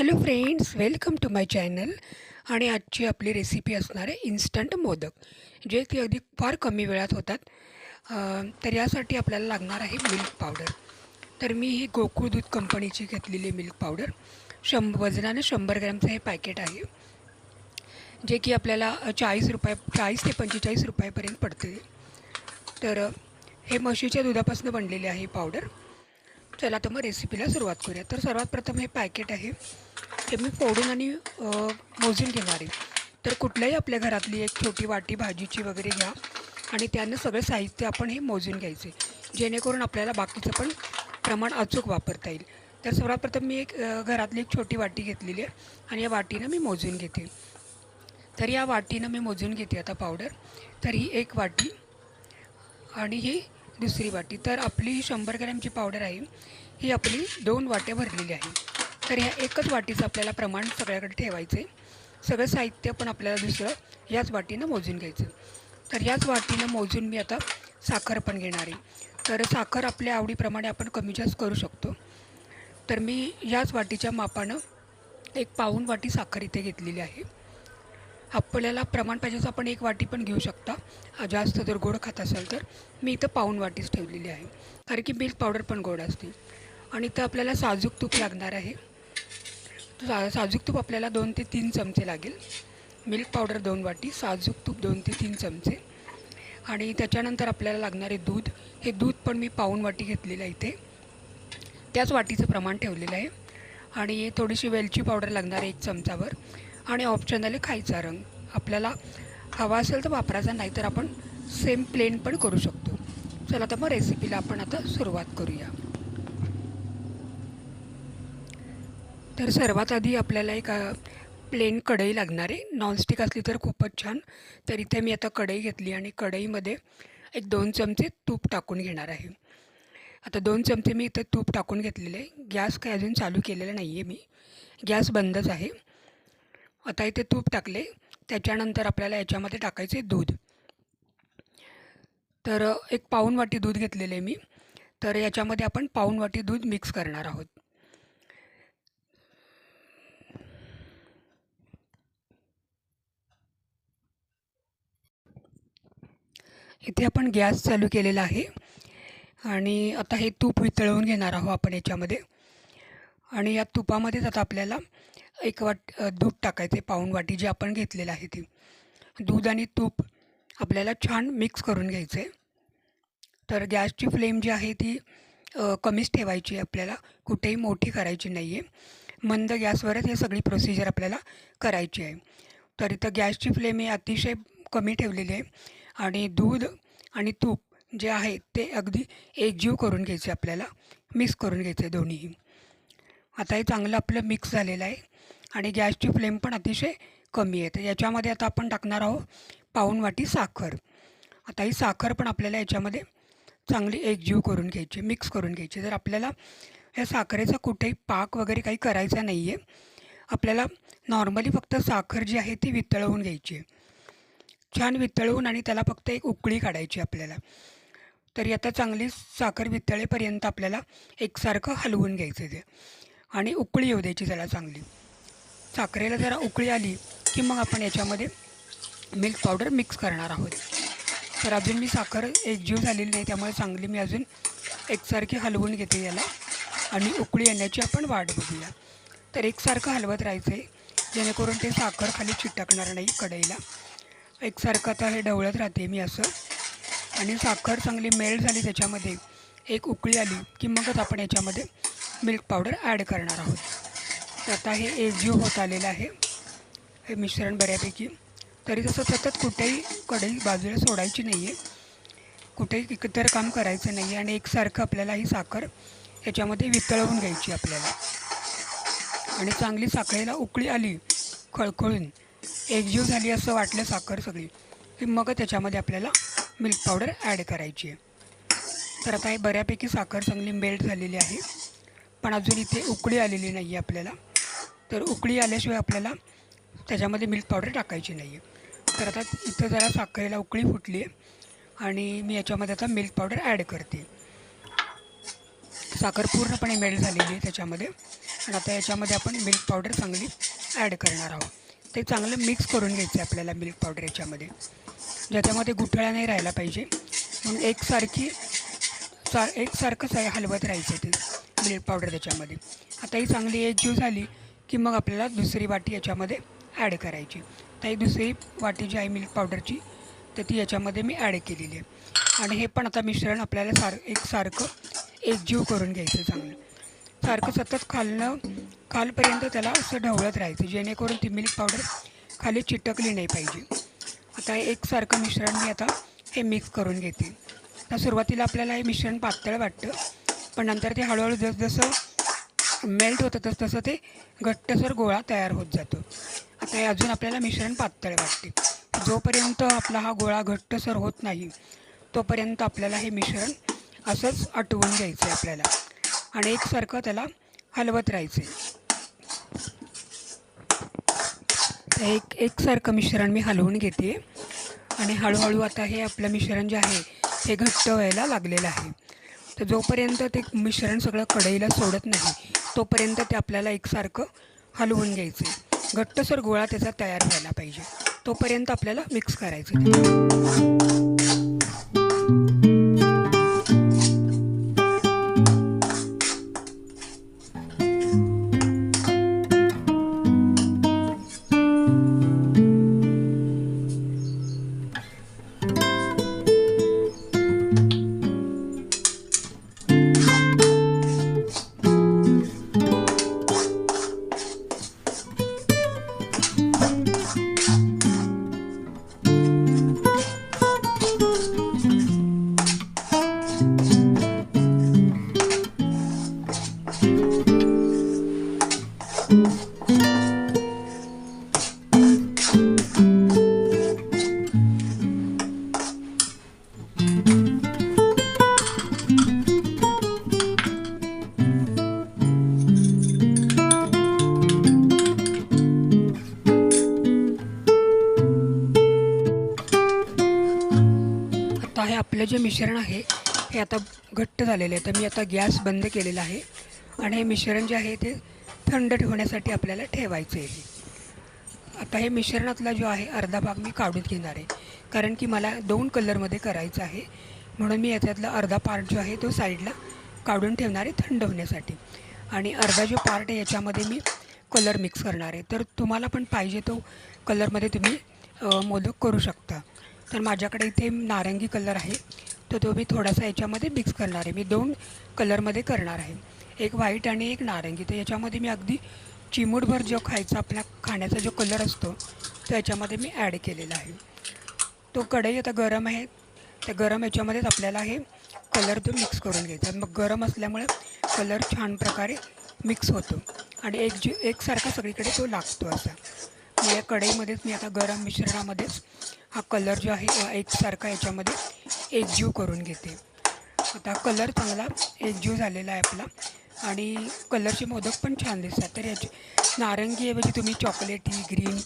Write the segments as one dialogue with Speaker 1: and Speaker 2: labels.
Speaker 1: Hello friends welcome to my channel. आणि आजची आपली रेसिपी असणार आहे इन्स्टंट मोदक जे की अगदी फार कमी वेळात होतात. तर यासाठी आपल्याला लागणार आहे मिल्क पावडर तर मी ही गोकुळ दूध कंपनीची घेतलेली मिल्क पावडर शं वजनाने शंभर ग्रॅमचं हे पॅकेट आहे. जे की आपल्याला चाळीस रुपये चाळीस ते पंचेचाळीस रुपयापर्यंत पडते. तर हे म्हशीच्या दुधापासून बनलेले आहे पावडर चला तर मग रेसिपीला सुरुवात करूया. तर सर्वात प्रथम हे पॅकेट आहे. हे मी फोडून आणि मोजून घेणार आहे. तर कुठल्याही आपल्या घरातली एक छोटी वाटी भाजीची वगैरे घ्या आणि त्यानं सगळं साहित्य आपण हे मोजून घ्यायचे. जेणेकरून आपल्याला बाकीचं पण प्रमाण अचूक वापरता येईल. तर सर्वात प्रथम मी एक घरातली एक छोटी वाटी घेतलेली आहे आणि या वाटीनं मी मोजून घेते. तर या वाटीनं मी मोजून घेते आता पावडर. तर ही एक वाटी आणि ही दुसरी वाटी. तर आपली ही शंभर ग्रॅमची पावडर आहे. ही आपली दोन वाट्या भरलेली आहे. तर ह्या एकच वाटीचं आपल्याला प्रमाण सगळ्याकडे ठेवायचं आहे सगळं साहित्य पण आपल्याला दुसरं याच वाटीनं मोजून घ्यायचं. तर याच वाटीनं मोजून मी आता साखर पण घेणार आहे. तर साखर आपल्या आवडीप्रमाणे आपण कमी जास्त करू शकतो. तर मी याच वाटीच्या मापानं एक पाऊण वाटी साखर इथे घेतलेली आहे. आपल्याला प्रमाण पाहिजे आपण एक वाटी पण घेऊ शकता. जास्त जर गोड खात असाल तर. मी इथं पाऊण वाटीच ठेवलेली आहे. कारण की मिल्क पावडर पण गोड असते. आणि इथं आपल्याला साजूक तूप लागणार आहे. सा साजूक तूप आपल्याला दोन ते तीन चमचे लागेल. मिल्क पावडर दोन वाटी साजूक तूप दोन ते तीन चमचे. आणि त्याच्यानंतर आपल्याला लागणारे दूध. हे दूध पण मी पाऊन वाटी घेतलेलं आहे इथे. त्याच वाटीचं प्रमाण ठेवलेलं आहे. आणि थोडीशी वेलची पावडर लागणार आहे एक चमचावर. आणि ऑप्शनल आहे खायचा रंग. आपल्याला हवा असेल तर वापरायचा नाही तर आपण सेम प्लेन पण करू शकतो. चला तर मग रेसिपीला आपण आता सुरुवात करूया. तर सर्वात आधी आपल्याला एक प्लेन कढई लागणार आहे. नॉनस्टिक असली तर खूपच छान. तर इथे मी आता कढई घेतली आणि कढईमध्ये एक दोन चमचे तूप टाकून घेणार आहे. आता दोन चमचे मी इथं तूप टाकून घेतलेले आहे. गॅस काय अजून चालू केलेला नाही आहे मी. गॅस बंदच आहे. आता इथे तूप टाकले. त्याच्यानंतर आपल्याला याच्यामध्ये टाकायचे दूध. तर एक पाऊण वाटी दूध घेतलेले आहे मी. तर याच्यामध्ये आपण पाऊण वाटी दूध मिक्स करणार आहोत. इथे आपण गॅस चालू केलेला आहे. आणि आता हे तूप वितळवून घेणार आहोत आपण याच्यामध्ये. आणि या तुपामध्येच आता आपल्याला एक वाट दूध टाकायचं आहे पाऊण वाटी जे आपण घेतलेलं आहे ती. दूध आणि तूप आपल्याला छान मिक्स करून घ्यायचं आहे तर गॅसची फ्लेम जी आहे ती कमीच ठेवायची आहे आपल्याला. कुठेही मोठी करायची नाही आहे मंद गॅसवरच हे सगळी प्रोसिजर आपल्याला करायची आहे. तर इथं गॅसची फ्लेम ही अतिशय कमी ठेवलेली आहे. आणि दूध आणि तूप जे आहे ते अगदी एकजीव करून घ्यायचे आपल्याला मिक्स करून घ्यायचे दोन्हीही. आता हे चांगलं आपलं मिक्स झालेलं आहे आणि गॅसची फ्लेम पण अतिशय कमी आहे. तर याच्यामध्ये आता आपण टाकणार आहोत पाऊण वाटी साखर. आता ही साखर पण आपल्याला याच्यामध्ये चांगली एकजीव करून घ्यायची मिक्स करून घ्यायची. जर आपल्याला या साखरेचा कुठेही पाक वगैरे काही करायचा नाही आहे आपल्याला नॉर्मली फक्त साखर जी आहे ती वितळवून घ्यायची आहे. छान वितळवून आणि त्याला फक्त एक उकळी काढायची आपल्याला. तरी आता चांगली साखर वितळेपर्यंत आपल्याला एकसारखं हलवून घ्यायचं ते. आणि उकळी येऊ द्यायची त्याला चांगली. साखरेला जरा उकळी आली की मग आपण याच्यामध्ये मिल्क पावडर मिक्स करणार आहोत. तर अजून मी साखर एकजीव झालेली नाही त्यामुळे चांगली मी अजून एकसारखी हलवून घेते याला. आणि उकळी येण्याची आपण वाट बघूया. तर एकसारखं हलवत राहायचं आहे जेणेकरून ते साखर खाली चिटकणार नाही कढईला. एकसारखं आता हे ढवळत राहते मी असं. आणि साखर चांगली मेल्ट झाली त्याच्यामध्ये. एक उकळी आली की मगच आपण याच्यामध्ये मिल्क पावडर ॲड करणार आहोत. आता हे एकजीव होत आलेलं आहे. हे मिश्रण बऱ्यापैकी. तरी तसं सतत कुठेही कढई बाजूला सोडायची नाही आहे कुठेही इतर काम करायचं नाही आहे आणि एकसारखं आपल्याला ही साखर याच्यामध्ये वितळवून घ्यायची आपल्याला. आणि चांगली साखरेला उकळी आली खळखळून एकजीव झाली असं वाटलं साखर सगळी. की मग त्याच्यामध्ये आपल्याला मिल्क पावडर ॲड करायची आहे. तर आता हे बऱ्यापैकी साखर चांगली मेल्ट झालेली आहे. पण अजून इथे उकळी आलेली नाही आहे आपल्याला. तर उकळी आल्याशिवाय आपल्याला त्याच्यामध्ये मिल्क पावडर टाकायची नाही आहे तर आता इथं जरा साखरेला उकळी फुटली आहे आणि मी याच्यामध्ये आता मिल्क पावडर ॲड करते. साखर पूर्णपणे मेल्ट झालेली आहे त्याच्यामध्ये. आणि आता याच्यामध्ये आपण मिल्क पावडर चांगली ॲड करणार आहोत. ते चांगलं मिक्स करून घ्यायचं आहे आपल्याला मिल्क पावडर याच्यामध्ये. ज्याच्यामध्ये गुठळा नाही राहिला पाहिजे. म्हणून एकसारखी सा एकसारखंच आहे हलवत राहायचं ते मिल्क पावडर त्याच्यामध्ये. आता ही चांगली एक जीव झाली की मग आपल्याला दुसरी वाटी याच्यामध्ये ॲड करायची. तर ही दुसरी वाटी जी आहे मिल्क पावडरची तर ती याच्यामध्ये मी ॲड केलेली आहे. आणि हे पण आता मिश्रण आपल्याला सार एकसारखं एकजीव करून घ्यायचं चांगलं. सारखं सतत खालनं खालपर्यंत त्याला असं ढवळत राहायचं जेणेकरून ती मिल्क पावडर खाली चिटकली नाही पाहिजे. आता एकसारखं मिश्रण मी आता हे मिक्स करून घेते. आता सुरुवातीला आपल्याला हे मिश्रण पातळ वाटतं पण नंतर ते हळूहळू जसजसं मेल्ट होतं तसं तसं ते घट्टसर गोळा तयार होत जातो. आता हे अजून आपल्याला मिश्रण पातळ वाटते. जोपर्यंत आपला हा गोळा घट्टसर होत नाही तोपर्यंत आपल्याला हे मिश्रण असंच आटवून घ्यायचं आहे आपल्याला. आणि एकसारखं त्याला हलवत राहायचं आहे एक एकसारखं मिश्रण मी हलवून घेते. आणि हळूहळू आता हे आपलं मिश्रण जे आहे हे घट्ट व्हायला लागलेलं आहे. तर जोपर्यंत ते मिश्रण सगळं कढईला सोडत नाही तोपर्यंत ते आपल्याला एकसारखं हलवून घ्यायचं आहे. घट्टसर गोळा त्याचा तयार व्हायला पाहिजे. तोपर्यंत आपल्याला मिक्स करायचं मिश्रण आहे हे आता घट्ट झालेलं आहे. तर मी आता गॅस बंद केलेला आहे आणि हे मिश्रण जे आहे ते थंड ठेवण्यासाठी आपल्याला ठेवायचं आहे. आता हे मिश्रणातला जो आहे अर्धा भाग मी काढून घेणार आहे. कारण की मला दोन कलरमध्ये करायचं आहे. म्हणून मी याच्यातला अर्धा पार्ट जो आहे तो साईडला काढून ठेवणार आहे थंड होण्यासाठी. आणि अर्धा जो पार्ट आहे याच्यामध्ये मी कलर मिक्स करणार आहे. तर तुम्हाला पण पाहिजे तो कलरमध्ये तुम्ही मोदक करू शकता. तर माझ्याकडे इथे नारंगी कलर आहे. तर तो मी थोडासा याच्यामध्ये मिक्स करणार आहे. मी दोन कलरमध्ये करणार आहे. एक व्हाईट आणि एक नारंगी. तर याच्यामध्ये मी अगदी चिमूटभर जो खायचा आपल्या खाण्याचा जो कलर असतो तो याच्यामध्ये मी ॲड केलेला आहे. तो कढई आता गरम आहे. त्या गरम याच्यामध्येच आपल्याला हे कलर तो मिक्स करून घ्यायचा मग गरम असल्यामुळे कलर छान प्रकारे मिक्स होतो. आणि एक जी एकसारखा सगळीकडे तो लागतो असा. या कढईमध्येच मी आता गरम मिश्रणामध्येच हा कलर जो आहे एकसारखा याच्यामध्ये एकजीव करून घेते. आता कलर चांगला एकजीव झालेला आहे आपला आणि कलरचे मोदक पण छान दिसतात. तर याचे नारंगीऐवजी तुम्ही चॉकलेटी ग्रीन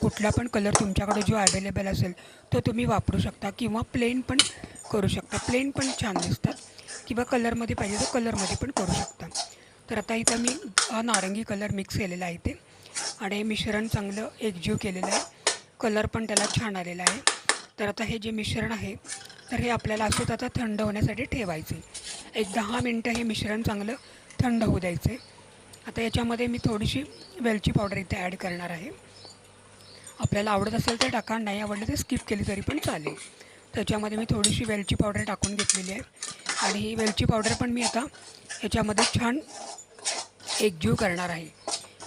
Speaker 1: कुठला पण कलर तुमच्याकडे जो अवेलेबल असेल तो तुम्ही वापरू शकता किंवा प्लेन पण करू शकता. प्लेन पण छान दिसतात किंवा कलरमध्ये पाहिजे तर कलरमध्ये पण करू शकता. तर आता इथं मी हा नारंगी कलर मिक्स केलेला आहे इथे. आणि हे मिश्रण चांगलं एकजीव केलेलं आहे. कलर पण त्याला छान आलेला आहे. तर आता हे जे मिश्रण आहे तर हे आपल्याला असंच आता थंड होण्यासाठी ठेवायचे एक दहा मिनटं हे मिश्रण चांगलं थंड होऊ द्यायचे आता याच्यामध्ये मी थोडीशी वेलची पावडर इथे ॲड करणार आहे. आपल्याला आवडत असेल तर टाका नाही आवडलं तर स्किप केली तरी पण चालेल. त्याच्यामध्ये मी थोडीशी वेलची पावडर टाकून घेतलेली आहे. आणि ही वेलची पावडर पण मी आता याच्यामध्ये छान एकजीव करणार आहे.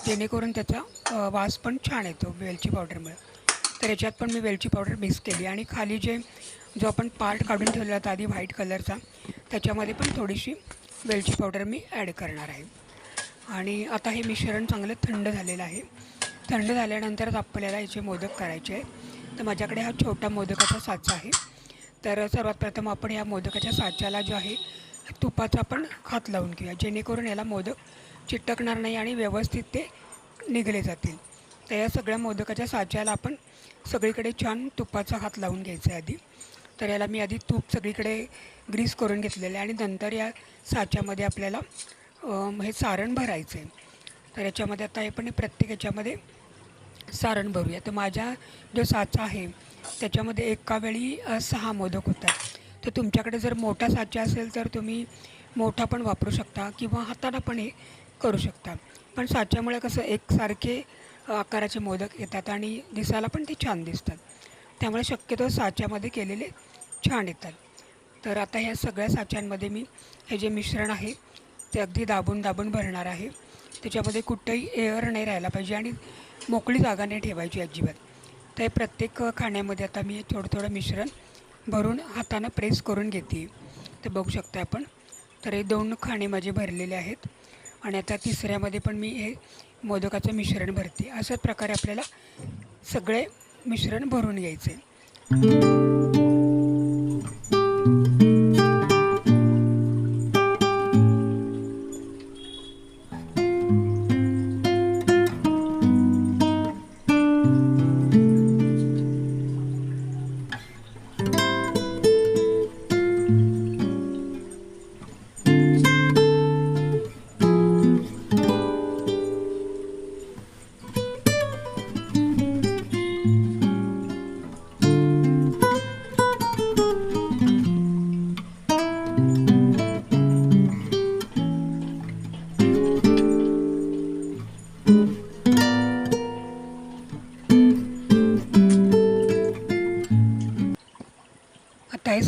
Speaker 1: जेणेकरून त्याचा वास पण छान येतो वेलची पावडरमुळे. तर याच्यात पण मी वेलची पावडर मिक्स केली आणि खाली जे जो आपण पार्ट काढून ठेवला होता आधी व्हाईट कलरचा त्याच्यामध्ये पण थोडीशी वेलची पावडर मी ॲड करणार आहे. आणि आता हे मिश्रण चांगलं थंड झालेलं आहे. थंड झाल्यानंतरच आपल्याला याचे मोदक करायचे आहेत. तर माझ्याकडे हा छोटा मोदकाचा साचा आहे. तर सर्वात प्रथम आपण या मोदकाच्या साच्याला जो आहे तुपाचा आपण हात लावून घेऊया. जेणेकरून याला मोदक चिटकणार नाही आणि व्यवस्थित ते निघले जातील. तर या सगळ्या मोदकाच्या साच्याला आपण सगळीकडे छान तुपाचा हात लावून घ्यायचा आहे आधी. तर याला मी आधी तूप सगळीकडे ग्रीस करून घेतलेलं आहे आणि नंतर या साच्यामध्ये आपल्याला हे सारण भरायचं आहे तर याच्यामध्ये आता हे पण प्रत्येक याच्यामध्ये सारण भरूया. तर माझ्या जो साचा आहे त्याच्यामध्ये एका वेळी सहा मोदक होतात. तर तुमच्याकडे जर मोठा साचा असेल तर तुम्ही मोठा पण वापरू शकता किंवा हाताला पण हे करू शकता पण साच्यामुळे कसं एकसारखे आकाराचे मोदक येतात आणि दिसायला पण ते छान दिसतात. त्यामुळे शक्यतो साच्यामध्ये केलेले छान येतात. तर आता ह्या सगळ्या साच्यांमध्ये मी हे जे मिश्रण आहे ते अगदी दाबून दाबून भरणार आहे. त्याच्यामध्ये कुठंही एअर नाही राहायला पाहिजे आणि मोकळी जागा नाही ठेवायची अजिबात. तर हे प्रत्येक खाण्यामध्ये आता मी थोडं थोडं मिश्रण भरून हातानं प्रेस करून घेते. ते बघू शकता आपण. तर हे दोन खाणे माझे भरलेले आहेत. आणि आता तिसऱ्यामध्ये पण मी हे मोदकाचं मिश्रण भरते. अशाच प्रकारे आपल्याला सगळे मिश्रण भरून घ्यायचे.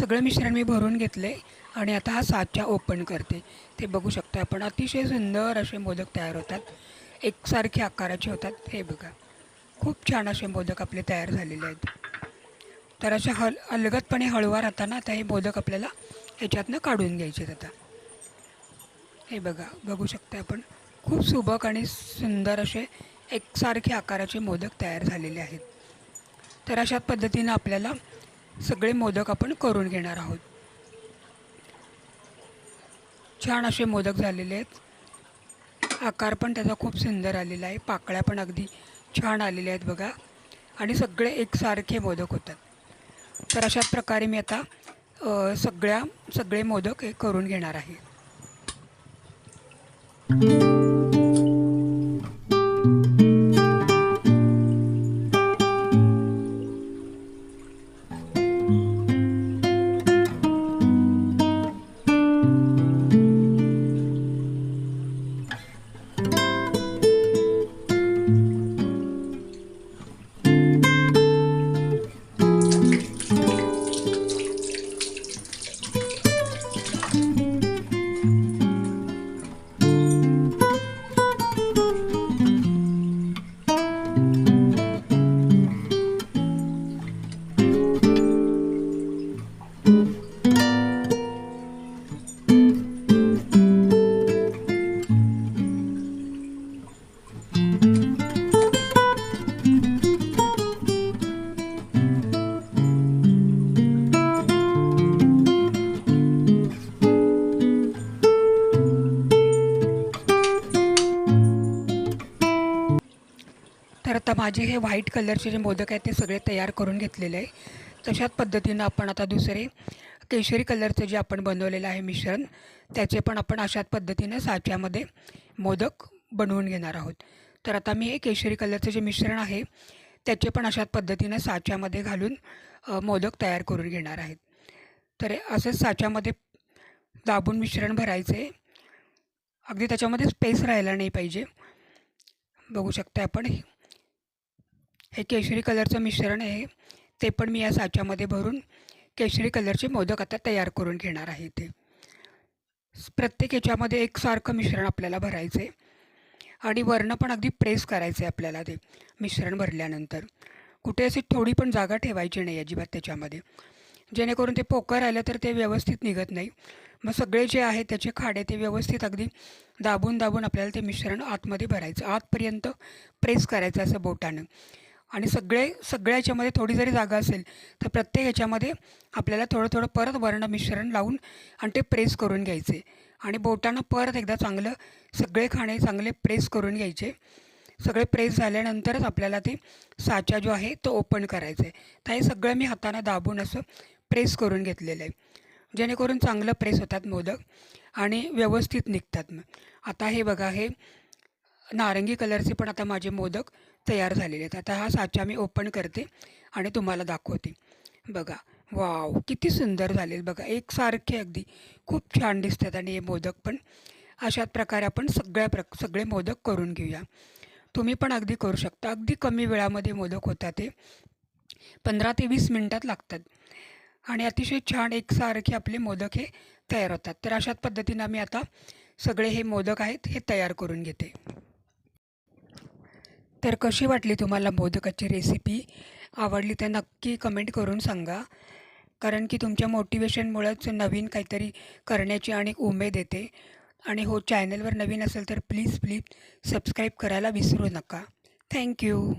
Speaker 1: सगळं मिश्रण मी भरून घेतलं आहे आणि आता हा साचा ओपन करते. ते बघू शकता आपण. अतिशय सुंदर असे मोदक तयार होतात. एकसारखे आकाराचे होतात. हे बघा. खूप छान असे मोदक आपले तयार झालेले आहेत. तर अशा हल अलगदपणे हळूवार हाताना आता हे मोदक आपल्याला ह्याच्यातनं काढून घ्यायचे आहेत आता. हे बघा. बघू शकता आपण. खूप सुबक आणि सुंदर असे एकसारखे आकाराचे मोदक तयार झालेले आहेत. तर अशाच पद्धतीनं आपल्याला सगळे मोदक आपण करून घेणार आहोत. छान असे मोदक झालेले आहेत. आकार पण त्याचा खूप सुंदर आलेला आहे. पाकळ्या पण अगदी छान आलेल्या आहेत बघा. आणि सगळे एकसारखे मोदक होतात. तर अशाच प्रकारे मी आता सगळ्या सगळे मोदक हे करून घेणार आहे. माझे हे व्हाईट कलरचे जे मोदक आहेत ते सगळे तयार करून घेतलेले आहे. तशाच पद्धतीनं आपण आता दुसरे केशरी कलरचं जे आपण बनवलेलं आहे मिश्रण त्याचे पण आपण अशाच पद्धतीनं साच्यामध्ये मोदक बनवून घेणार आहोत. तर आता मी हे केशरी कलरचं जे मिश्रण आहे त्याचे पण अशाच पद्धतीनं साच्यामध्ये घालून मोदक तयार करून घेणार आहेत. तर असंच साच्यामध्ये दाबून मिश्रण भरायचं आहे. अगदी त्याच्यामध्ये स्पेस राहायला नाही पाहिजे. बघू शकता आपण. हे केशरी कलरचं मिश्रण आहे. ते पण मी या साच्यामध्ये भरून केशरी कलरचे मोदक आता तयार करून घेणार आहे ते प्रत्येक याच्यामध्ये एकसारखं मिश्रण आपल्याला भरायचं आहे आणि वरणं पण अगदी प्रेस करायचं आहे आपल्याला ते मिश्रण भरल्यानंतर. कुठे अशी थोडी पण जागा ठेवायची नाही अजिबात त्याच्यामध्ये. जेणेकरून ते पोकर राहिलं तर ते व्यवस्थित निघत नाही. मग सगळे जे आहे त्याचे खाडे ते व्यवस्थित अगदी दाबून दाबून आपल्याला ते मिश्रण आतमध्ये भरायचं. आतपर्यंत प्रेस करायचं असं बोटानं. आणि सगळे सगळ्या याच्यामध्ये थोडी जरी जागा असेल तर प्रत्येक याच्यामध्ये आपल्याला थोडं थोडं परत वर्ण मिश्रण लावून आणि ते प्रेस करून घ्यायचे. आणि बोटानं परत एकदा चांगलं सगळे खाणे चांगले प्रेस करून घ्यायचे. सगळे प्रेस झाल्यानंतरच आपल्याला ते साचा जो आहे तो ओपन करायचा आहे. तर हे सगळं मी हाताने दाबून असं प्रेस करून घेतलेलं आहे. जेणेकरून चांगलं प्रेस होतात मोदक आणि व्यवस्थित निघतात मग. आता हे बघा हे नारंगी कलरचे पण आता माझे मोदक तयार झालेले आहेत. आता हा साचा मी ओपन करते आणि तुम्हाला दाखवते. बघा वाव किती सुंदर झालेल बघा एकसारखे अगदी. खूप छान दिसतात आणि हे मोदक पण. अशाच प्रकारे आपण सगळ्या प्रक सगळे मोदक करून घेऊया. तुम्ही पण अगदी करू शकता. अगदी कमी वेळामध्ये मोदक होतात ते पंधरा ते वीस मिनटात लागतात. आणि अतिशय छान एकसारखे आपले मोदक हे तयार होतात. तर अशाच पद्धतीनं मी आता सगळे हे मोदक आहेत हे तयार करून घेते. तर कशी वाटली तुम्हाला मोदकाची रेसिपी आवडली तर नक्की कमेंट करून सांगा. कारण की तुमच्या मोटिवेशनमुळेच नवीन काहीतरी करण्याची आणि उमेद येते. आणि हो चॅनलवर नवीन असेल तर प्लीज प्लीज सबस्क्राईब करायला विसरू नका. थँक्यू